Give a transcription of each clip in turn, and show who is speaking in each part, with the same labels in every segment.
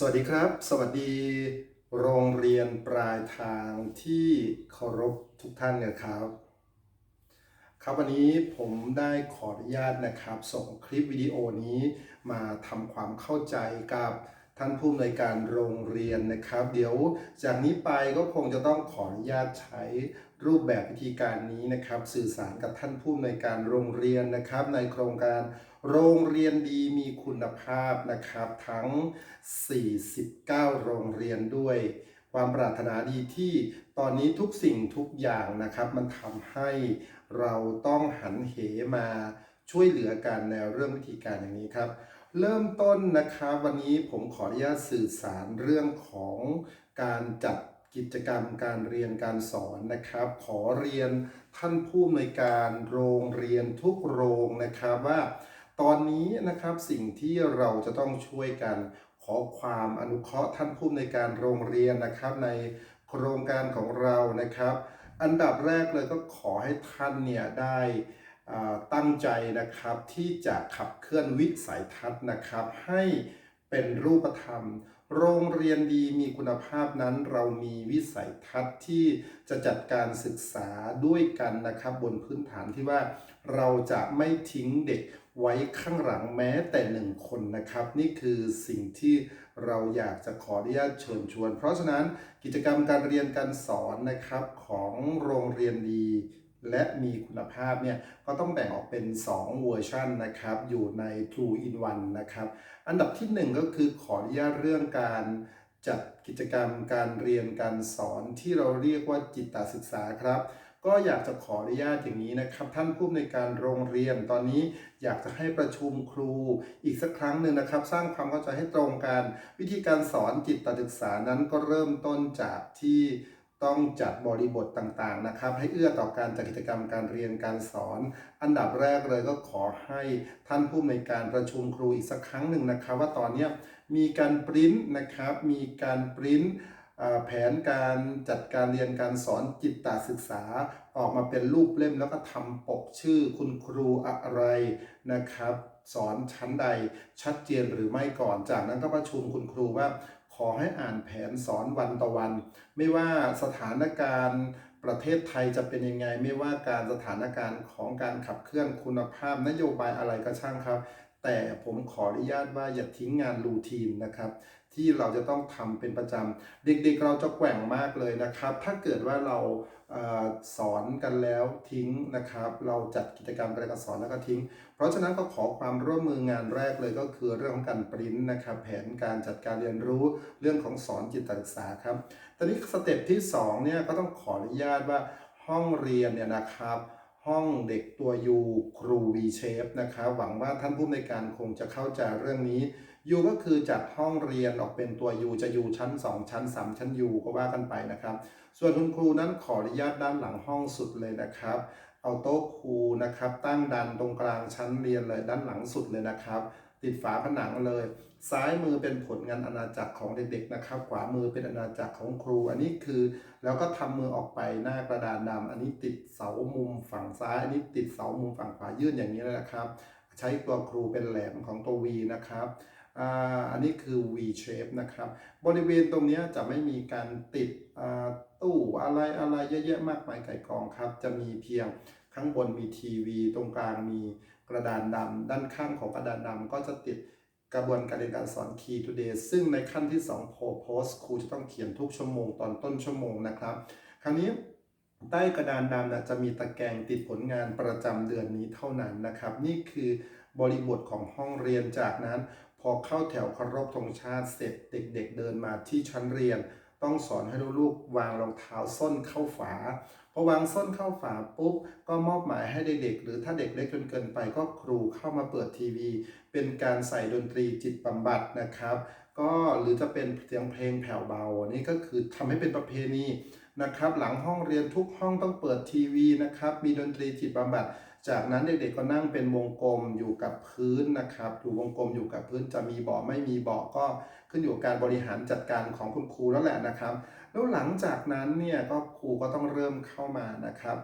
Speaker 1: สวัสดีครับ สวัสดีโรงเรียนปลายทางที่เคารพทุกท่านนะครับ ครับวันนี้ผมได้ขออนุญาตนะครับ ส่งคลิปวิดีโอนี้มาทำความเข้าใจกับท่านผู้อำนวยการโรงเรียนนะครับ เดี๋ยวจากนี้ไปก็คงจะต้องขออนุญาตใช้รูปแบบวิธีการนี้นะครับ สื่อสารกับท่านผู้อำนวยการโรงเรียนนะครับ ในโครงการ โรงเรียนดีมีคุณภาพนะครับทั้ง 49 โรงเรียนด้วย ความปรารถนาดีที่ตอนนี้ทุกสิ่งทุกอย่างนะครับ มันทำให้เราต้องหันเหมาช่วยเหลือกันในเรื่องวิธีการอย่างนี้ครับเริ่มต้นนะครับวันนี้ผมขออนุญาตสื่อสารเรื่องของการจัดกิจกรรมการเรียนการสอนนะครับ ขอเรียนท่านผู้อำนวยการโรงเรียนทุกโรงนะครับว่า ตอนนี้นะครับสิ่งที่เราจะต้องช่วยกันขอความอนุเคราะห์ท่านผู้อำนการโรงเรียนนะครับ ในโครงการของเรานะครับ อันดับแรกเลยก็ขอให้ท่านเนี่ยได้ตั้งใจนะครับที่จะขับเคลื่อนวิสัยทัศน์นะครับ ให้เป็นรูปธรรม โรงเรียนดีมีคุณภาพนั้น เรามีวิสัยทัศน์ที่จะจัดการศึกษาด้วยกันนะครับ บนพื้นฐานที่ว่าเราจะไม่ทิ้งเด็ก ไว้ข้างหลังแม้แต่หนึ่งคนนะครับ นี่คือสิ่งที่เราอยากจะขออนุญาตเชิญชวน เพราะฉะนั้นกิจกรรมการเรียนการสอนนะครับของโรงเรียนดีและมีคุณภาพเนี่ยก็ต้องแบ่งออกเป็น 2 เวอร์ชันนะครับ อยู่ใน True in One นะครับ อันดับที่ 1 ก็คือขออนุญาตเรื่องการจัดกิจกรรมการเรียนการสอนที่เราเรียกว่าจิตตศึกษาครับ ก็อยากจะขออนุญาตอย่างนี้นะครับ ท่านผู้อำนวยการโรงเรียนตอนนี้อยากจะให้ประชุมครูอีกสักครั้งหนึ่งนะครับ สร้างความเข้าใจให้ตรงกัน วิธีการสอนจิตตศึกษานั้นก็เริ่มต้นจากที่ต้องจัดบริบทต่างๆนะครับ ให้เอื้อต่อการจัดกิจกรรมการเรียนการสอน อันดับแรกเลยก็ขอให้ท่านผู้อำนวยการประชุมครูอีกสักครั้งหนึ่งนะครับ ว่าตอนนี้มีการปริ้นนะครับ มีการปริ้น แผนการจัดการเรียนการสอนจิตตศึกษาออกมาเป็นรูปเล่มแล้วก็ทำปกชื่อคุณครูอะไรนะครับ สอนชั้นใดชัดเจนหรือไม่ก่อนจากนั้นก็ประชุมคุณครูว่า ขอให้อ่านแผนสอนวันต่อวัน ไม่ว่าสถานการณ์ประเทศไทยจะเป็นยังไง ไม่ว่าการสถานการณ์ของการขับเคลื่อนคุณภาพนโยบายอะไรก็ช่างครับ แต่ผมขออนุญาตว่าอย่าทิ้งงานรูทีนนะครับที่เราจะต้องทำเป็นประจำเด็กๆเราจะแกว่งมากเลยนะครับ ถ้าเกิดว่าเราสอนกันแล้วทิ้งนะครับ เราจัดกิจกรรมการสอนแล้วก็ทิ้ง เพราะฉะนั้นก็ขอความร่วมมืองานแรกเลยก็คือเรื่องของการปริ้นนะครับ แผนการจัดการเรียนรู้เรื่องของสอนจิตศึกษาครับตอนนี้สเต็ปที่2เนี่ยก็ต้องขออนุญาตว่าห้องเรียนเนี่ยนะครับ ห้องเด็กตัวยูครู V shape นะครับหวังว่าท่านผู้ในการคงจะเข้าใจเรื่องนี้ยูก็คือจัดห้องเรียนออกเป็นตัวยูจะยูชั้น 2 ชั้น 3 ชั้นยูก็ว่ากันไปนะครับ ส่วนคุณครูนั้นขออนุญาตด้านหลังห้องสุดเลยนะครับ เอาโต๊ะครูนะครับ ตั้งดันตรงกลางชั้นเรียนเลยด้านหลังสุดเลยนะครับ ติดฝาผนังเลย ซ้ายมือเป็นผลงานอาณาจักรของเด็กๆนะครับ ขวามือเป็นอาณาจักรของครู อันนี้คือ แล้วก็ทำมือออกไปหน้ากระดานดำอันนี้ติดเสามุมฝั่งซ้าย อันนี้ติดเสามุมฝั่งขวายื่นอย่างนี้เลยนะครับ ใช้ตัวครูเป็นแหลมของตัว V นะครับอันนี้คือ V shape นะครับ บริเวณตรงนี้จะไม่มีการติดตู้อะไรอะไรเยอะแยะมากมายไก่กองครับ จะมีเพียงข้างบนมีทีวี ตรงกลางมี กระดานดำด้านข้างของกระดานดำก็จะติดกระบวนการเรียนการสอน Key Today ซึ่งในขั้นที่2 Pro Post ครูจะต้องเขียนทุกชั่วโมงตอนต้นชั่วโมงนะครับ คราวนี้ใต้กระดานดำนะจะมีตะแกรงติดผลงานประจำเดือนนี้เท่านั้นนะครับ นี่คือบริบทของห้องเรียนจากนั้น พอเข้าแถวเคารพธงชาติเสร็จเด็กๆเดินมาที่ชั้นเรียน ต้องสอนให้ลูกๆวางรองเท้าส้นเข้าฝา อวางส้นเข้าฝาปุ๊บก็มอบหมายให้เด็กๆหรือถ้าเด็กเล็กจนเกินไปก็ครูเข้ามาเปิดทีวี เป็นการใส่ดนตรีจิตบำบัดนะครับ ก็หรือจะเป็นเสียงเพลงแผ่วเบา นี่ก็คือทำให้เป็นประเพณีนะครับ หลังห้องเรียนทุกห้องต้องเปิดทีวีนะครับ มีดนตรีจิตบำบัด จากนั้นเด็กๆก็นั่งเป็นวงกลมอยู่กับพื้นนะครับอยู่วงกลมอยู่กับพื้นจะมีเบาะไม่มีเบาะก็ขึ้นอยู่กับการบริหารจัดการของคุณครูแล้วแหละนะครับ แล้วหลังจากนั้นเนี่ยก็ครูก็ต้องเริ่มเข้ามานะครับ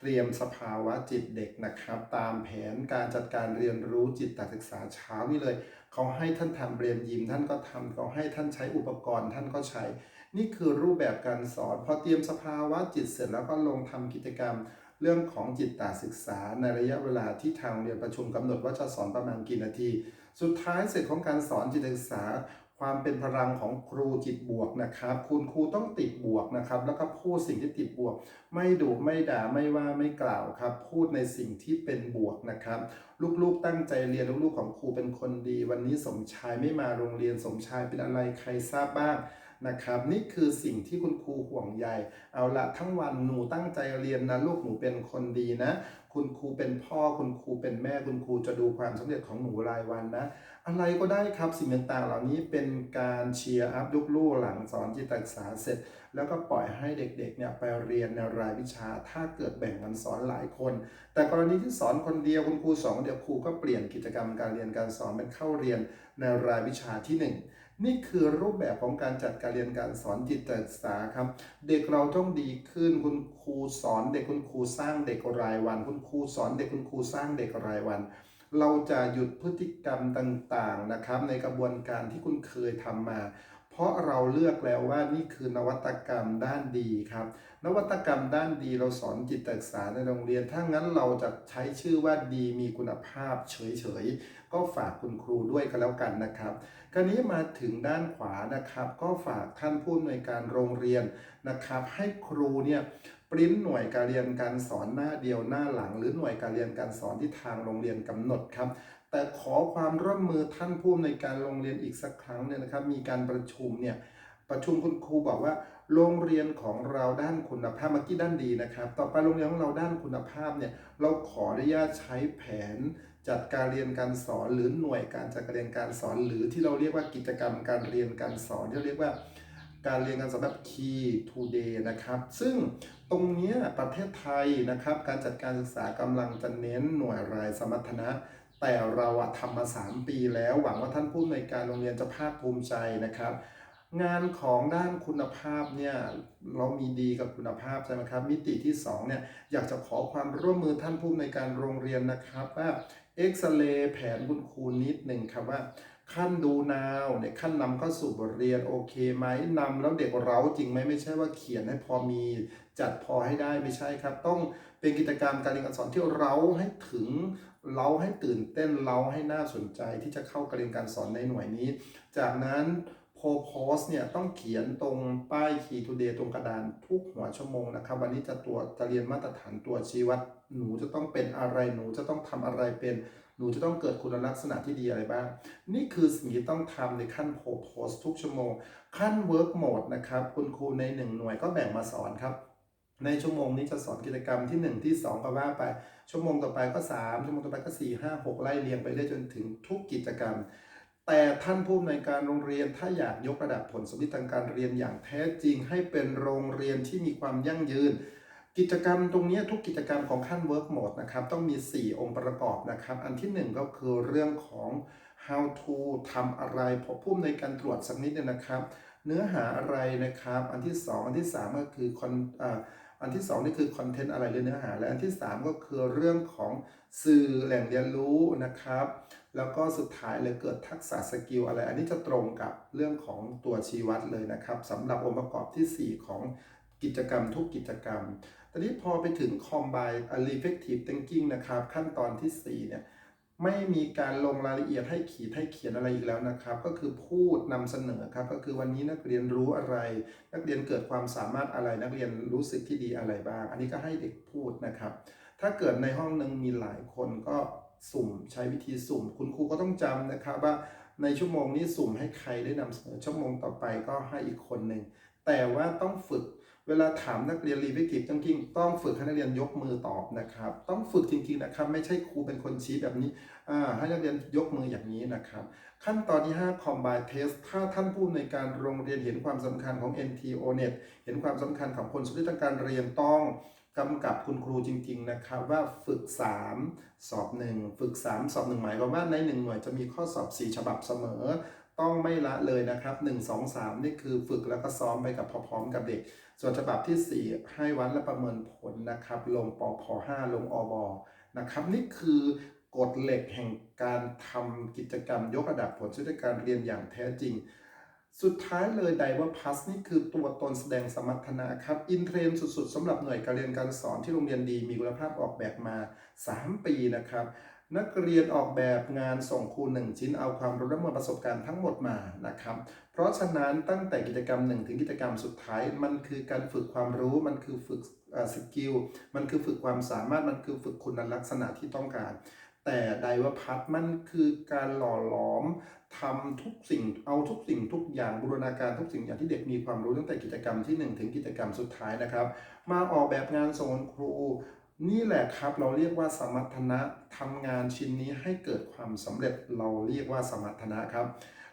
Speaker 1: เตรียมสภาวะจิตเด็กนะครับ ตามแผนการจัดการเรียนรู้จิตตศึกษาเช้านี่เลยเขาให้ท่านทำเรียนยิมท่านก็ทำเขาให้ท่านใช้อุปกรณ์ท่านก็ใช้ นี่คือรูปแบบการสอนพอเตรียมสภาวะจิตเสร็จแล้วก็ลงทำกิจกรรมเรื่องของจิตตศึกษาในระยะเวลาที่ทางโรงเรียนประชุมกำหนดว่าจะสอนประมาณกี่นาที สุดท้ายเสร็จของการสอนจิตศึกษา ความเป็นพลังของครูจิตบวกนะครับ คุณครูต้องติดบวกนะครับ แล้วก็พูดสิ่งที่ติดบวก ไม่ดุไม่ด่าไม่ว่าไม่กล่าวครับ พูดในสิ่งที่เป็นบวกนะครับ ลูกๆตั้งใจเรียนลูกๆของครูเป็นคนดี วันนี้สมชายไม่มาโรงเรียนสมชายเป็นอะไรใครทราบบ้าง นะครับ นี่คือสิ่งที่คุณครูห่วงใยเอาละทั้งวันหนูตั้งใจเรียนนะลูกหนูเป็นคนดีนะ คุณครูเป็นพ่อคุณครูเป็นแม่คุณครูจะดูความสำเร็จของหนูรายวันนะ อะไรก็ได้ครับสิ่งต่างๆ เหล่านี้เป็นการเชียร์อัพลูกๆหลังสอนจิตศึกษาเสร็จ แล้วก็ปล่อยให้เด็กๆเนี่ยไปเรียนในรายวิชาถ้าเกิดแบ่งกันสอนหลายคน แต่กรณีที่สอนคนเดียวคุณครูสอนคนเดียวครูก็เปลี่ยนกิจกรรมการเรียนการสอนเป็นเข้าเรียนในรายวิชาที่ห นี่คือรูปแบบของการจัดการเรียนการสอนจิตศึกษาครับ เด็กเราต้องดีขึ้นคุณครูสอนเด็กคุณครูสร้างเด็กรายวัน คุณครูสอนเด็กคุณครูสร้างเด็กรายวัน เราจะหยุดพฤติกรรมต่างๆนะครับ ในกระบวนการที่คุณเคยทำมา เพราะเราเลือกแล้วว่านี่คือนวัตกรรมด้านดีครับ นวัตกรรมด้านดีเราสอนจิตศึกษาในโรงเรียน ถ้างั้นเราจะใช้ชื่อว่าดีมีคุณภาพเฉยๆ ก็ฝากคุณครูด้วยกันแล้วกันนะครับ คราวนี้มาถึงด้านขวานะครับ ก็ฝากท่านผู้อำนวยการโรงเรียนนะครับ ให้ครูเนี่ย ริ้นหน่วยการเรียนการสอนหน้าเดียวหน้าหลัง หรือหน่วยการเรียนการสอนที่ทางโรงเรียนกำหนดครับ แต่ขอความร่วมมือท่านผู้อำนวยการโรงเรียนอีกสักครั้งเนี่ยนะครับ มีการประชุมเนี่ยประชุมคุณครูบอกว่า โรงเรียนของเราด้านคุณภาพเมื่อกี้ด้านดีนะครับ ต่อไปโรงเรียนของเราด้านคุณภาพเนี่ยเราขออนุญาตใช้แผนจัดการเรียนการสอนหรือหน่วยการจัดการเรียนการสอน หรือที่เราเรียกว่ากิจกรรมการเรียนการสอนที่เรียกว่า การเรียนการสอนแบบ Key to Day นะครับ ซึ่งตรงเนี้ยประเทศไทยนะครับ การจัดการศึกษากำลังจะเน้นหน่วยรายสมรรถนะ แต่เราอะทำมา 3 ปีแล้ว หวังว่าท่านผู้อำนวยการโรงเรียนจะภาคภูมิใจนะครับงานของด้านคุณภาพเนี่ยเรามีดีกับคุณภาพใช่ไหมครับ มิติที่2เนี่ยอยากจะขอความร่วมมือท่านผู้อำนวยการโรงเรียนนะครับว่าเอ็กซเรย์แผนคุณครูนิดหนึ่งครับว่า ขั้นดูนาวเนี่ยขั้นนำเข้าสู่บทเรียนโอเคไหมนำแล้วเด็กเร้าจริงไหมไม่ใช่ว่าเขียนให้พอมีจัดพอให้ได้ไม่ใช่ครับ ต้องเป็นกิจกรรมการเรียนการสอนที่เร้าให้ถึงเร้าให้ตื่นเต้นเร้าให้น่าสนใจที่จะเข้าการเรียนการสอนในหน่วยนี้ จากนั้นโพโพสเนี่ยต้องเขียนตรงป้าย Key to Day ตรงกระดานทุกหัวชั่วโมงนะครับ วันนี้จะตัวจะเรียนมาตรฐานตัวชี้วัดหนูจะต้องเป็นอะไรหนูจะต้องทำอะไรเป็น หนูจะต้องเกิดคุณลักษณะที่ดีอะไรบ้าง นี่คือสิ่งที่ต้องทำในขั้นโพโพสทุกชั่วโมง ขั้น Work Mode นะครับ คุณครูใน 1 หน่วยก็แบ่งมาสอนครับ ในชั่วโมงนี้จะสอนกิจกรรมที่ 1 ที่ 2 ก็ว่าไป ชั่วโมงต่อไปก็ 3 ชั่วโมงต่อไปก็ 4 5 6 ไล่เรียงไปเรื่อยจนถึงทุกกิจกรรมแต่ท่านผู้อำนวยการโรงเรียนถ้าอยากยกระดับผลสมฤทธิ์ทางการเรียนอย่างแท้จริงให้เป็นโรงเรียนที่มีความยั่งยืน กิจกรรมตรงนี้ทุกกิจกรรมของขั้น Work Mode นะครับ ต้องมี 4 องค์ประกอบนะครับ อันที่ 1 ก็คือเรื่องของ how to ทำอะไรพอผู้ในการตรวจสักนิดนึงนะครับ เนื้อหาอะไรนะครับ อันที่ 2 อันที่ 3 ก็คือคอนอันที่ 2 นี่คือคอนเทนต์อะไรหรือเนื้อหา และอันที่ 3 ก็คือเรื่องของสื่อแหล่งเรียนรู้นะครับ แล้วก็สุดท้ายเลยเกิดทักษะสกิลอะไร อันนี้จะตรงกับเรื่องของตัวชีวัดเลยนะครับสำหรับองค์ประกอบทีสี่4 ของ กิจกรรมทุกกิจกรรม ตอนนี้พอไปถึง combine reflective thinking นะครับ ขั้นตอนทีสี่4 เนี่ย ไม่มีการลงรายละเอียดให้ขีดให้เขียนอะไรอีกแล้วนะครับ ก็คือพูดนำเสนอครับ ก็คือวันนี้นักเรียนรู้อะไร นักเรียนเกิดความสามารถอะไร นักเรียนรู้สึกที่ดีอะไรบ้าง อันนี้ก็ให้เด็กพูดนะครับ ถ้าเกิดในห้องหนึ่งมีหลายคนก็สุ่มใช้วิธีสุ่ม คุณครูก็ต้องจำนะครับว่าในชั่วโมงนี้สุ่มให้ใครได้นำเสนอชั่วโมงต่อไปก็ให้อีกคนหนึ่งแต่ว่าต้องฝึก เวลาถามนักเรียนรีวิทีฟจริงๆต้องฝึกให้นักเรียนยกมือตอบนะครับ ต้องฝึกจริงๆนะครับ ไม่ใช่ครูเป็นคนชี้แบบนี้ให้นักเรียนยกมืออย่างนี้นะครับ ขั้นตอนที่ 5 Combine Test ถ้าท่านผู้ในวยการโรงเรียนเห็นความสำคัญของ NTONet เห็นความสำคัญของผลสุดทางการเรียนต้องกำกับคุณครูจริงๆนะครับว่าฝึก 3 สอบ 1 ฝึก 3 สอบ 1 หมายความว่าใน 1 หน่วยจะมีข้อสอบ 4 ฉบับเสมอ ต้องไม่ละเลยนะครับ1 2 3 นี่คือฝึกแล้วก็ซ้อมไปกับพร้อมๆกับเด็ก ส่วนฉบับทีสี่4 ให้วัดและประเมินผลนะครับ ลงปอพ5ลงอบนะครับ นี่คือกฎเหล็กแห่งการทำกิจกรรมยกระดับผลชีวิตการเรียนอย่างแท้จริง สุดท้ายเลยไดว่าพัสนี่คือตัวตนแสดงสมรรถนะครับ อินเทรนสุดๆสำหรับหน่วยการเรียนการสอนที่โรงเรียนดีมีคุณภาพออกแบบมา 3 ปีนะครับ นักเรียนออกแบบงานส่งครูหนึ่งชิ้นเอาความรู้และมวลประสบการณ์ทั้งหมดมานะครับ เพราะฉะนั้นตั้งแต่กิจกรรมหนึ่งถึงกิจกรรมสุดท้าย มันคือการฝึกความรู้มันคือฝึกสกิลมันคือฝึกความสามารถมันคือฝึกคุณลักษณะที่ต้องการ แต่ไดวพัฒน์มันคือการหล่อหลอมทำทุกสิ่งเอาทุกสิ่งทุกอย่างบูรณาการทุกสิ่งอย่างที่เด็กมีความรู้ตั้งแต่กิจกรรมที่ 1 ถึงกิจกรรมสุดท้ายนะครับ มาออกแบบงานส่งครู นี่แหละครับเราเรียกว่าสมรรถนะทำงานชิ้นนี้ให้เกิดความสำเร็จเราเรียกว่าสมรรถนะครับ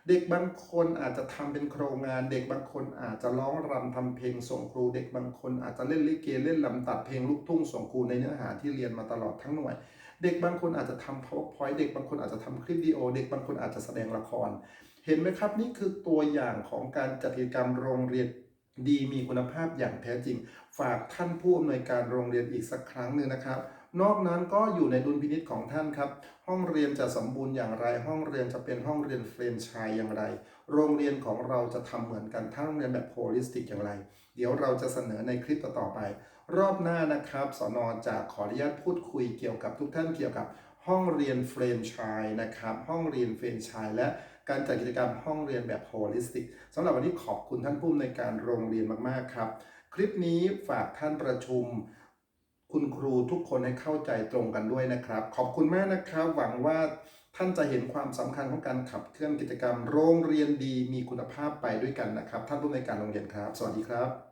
Speaker 1: เด็กบางคนอาจจะทำเป็นโครงงาน เด็กบางคนอาจจะร้องรำทำเพลงส่งครู เด็กบางคนอาจจะเล่นลิเกเล่นลำตัดเพลงลูกทุ่งส่งครูในเนื้อหาที่เรียนมาตลอดทั้งหน่วย เด็กบางคนอาจจะทำ powerpoint เด็กบางคนอาจจะทำคลิปวิดีโอ เด็กบางคนอาจจะแสดงละคร เห็นไหมครับนี่คือตัวอย่างของการจัดกิจกรรมโรงเรียนดีมีคุณภาพอย่างแท้จริง ฝากท่านผู้อำนวยการโรงเรียนอีกสักครั้งหนึ่งนะครับ นอกนั้นก็อยู่ในดุลพินิษของท่านครับ ห้องเรียนจะสมบูรณ์อย่างไร ห้องเรียนจะเป็นห้องเรียนเฟรนไชส์อย่างไร โรงเรียนของเราจะทำเหมือนกันทั้งโรงเรียนแบบโฮลิสติกอย่างไร เดี๋ยวเราจะเสนอในคลิปต่อไป รอบหน้านะครับสอนอจะขออนุญาตพูดคุยเกี่ยวกับทุกท่านเกี่ยวกับห้องเรียนเฟรนไชส์นะครับ ห้องเรียนเฟรนไชส์และการจัดกิจกรรมห้องเรียนแบบโฮลิสติกสำหรับวันนี้ขอบคุณท่านผู้อำนวยการโรงเรียนมาก ๆ ครับ คลิปนี้ฝากท่านประชุม คุณครูทุกคนให้เข้าใจตรงกันด้วยนะครับ ขอบคุณมากนะครับ หวังว่าท่านจะเห็นความสำคัญของการขับเคลื่อนกิจกรรม โรงเรียนดีมีคุณภาพไปด้วยกันนะครับ ท่านผู้ในการโรงเรียนครับ สวัสดีครับ